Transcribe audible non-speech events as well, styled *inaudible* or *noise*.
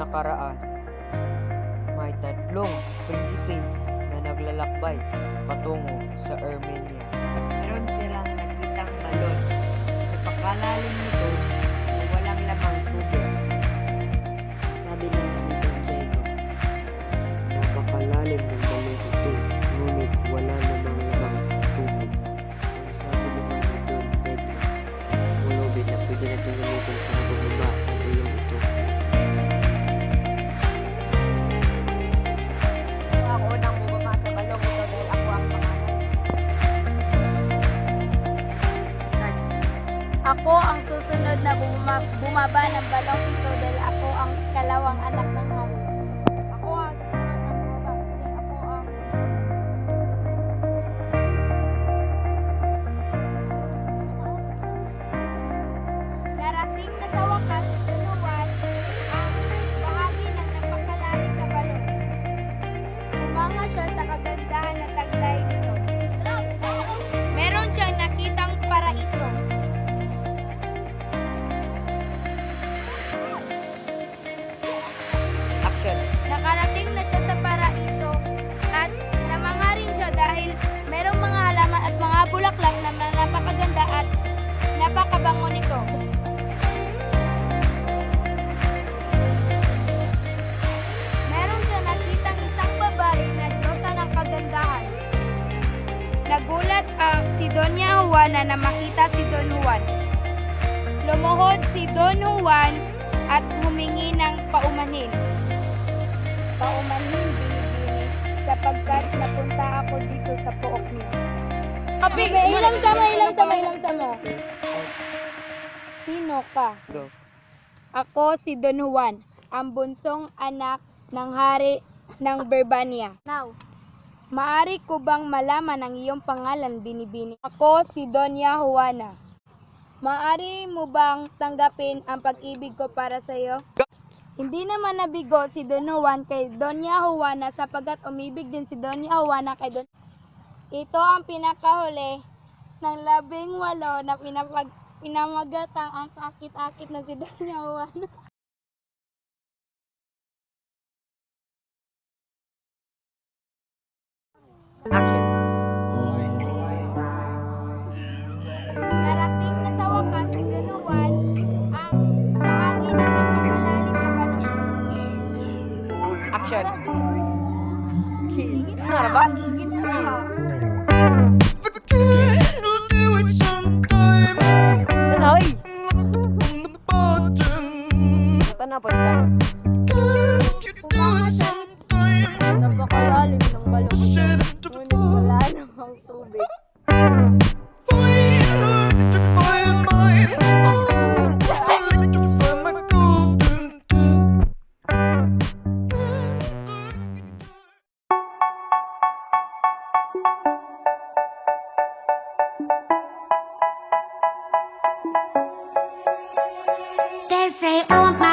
nakaraan. May tatlong prinsipe na naglalakbay patungo sa Armenia. Meron silang nakitang balon. Napakalalim nito Ako ang susunod na buma- bumaba ng balong ito dahil ako ang kalawang anak ng hari. Ako ang susunod na bumaba dahil ako ang Narating na sa wakas ni Tuluan ang bahagi napakalalim na balon. Umanga siya sa kagandahan na taglay napakabango nito. Meron siya nakitang isang babae na Diyosa ng kagandahan. Nagulat ang si Doña Juana na makita si Don Juan. Lumuhod si Don Juan at humingi ng paumanhin paumanhin Kapi, ilang sama, ilang sama, ilang sama. Sino ka? Go. Ako si Don Juan, ang bunsong anak ng hari ng Berbania. Now, maari ko bang malaman ang iyong pangalan, Binibini? Ako si Doña Juana. Maari mo bang tanggapin ang pag-ibig ko para sa iyo? Hindi naman nabigo si Don Juan kay Doña Juana sapagat umibig din si Doña Juana kay Don Ito ang pinakahuli ng labing walo na pinapag pinamagatang ang kakit-akit na si Juana. *laughs* Action. Narating na sa wakas Don Juan ang bahagi ng napakalalim na balon. Action. Ano na ba? Ginawa. on my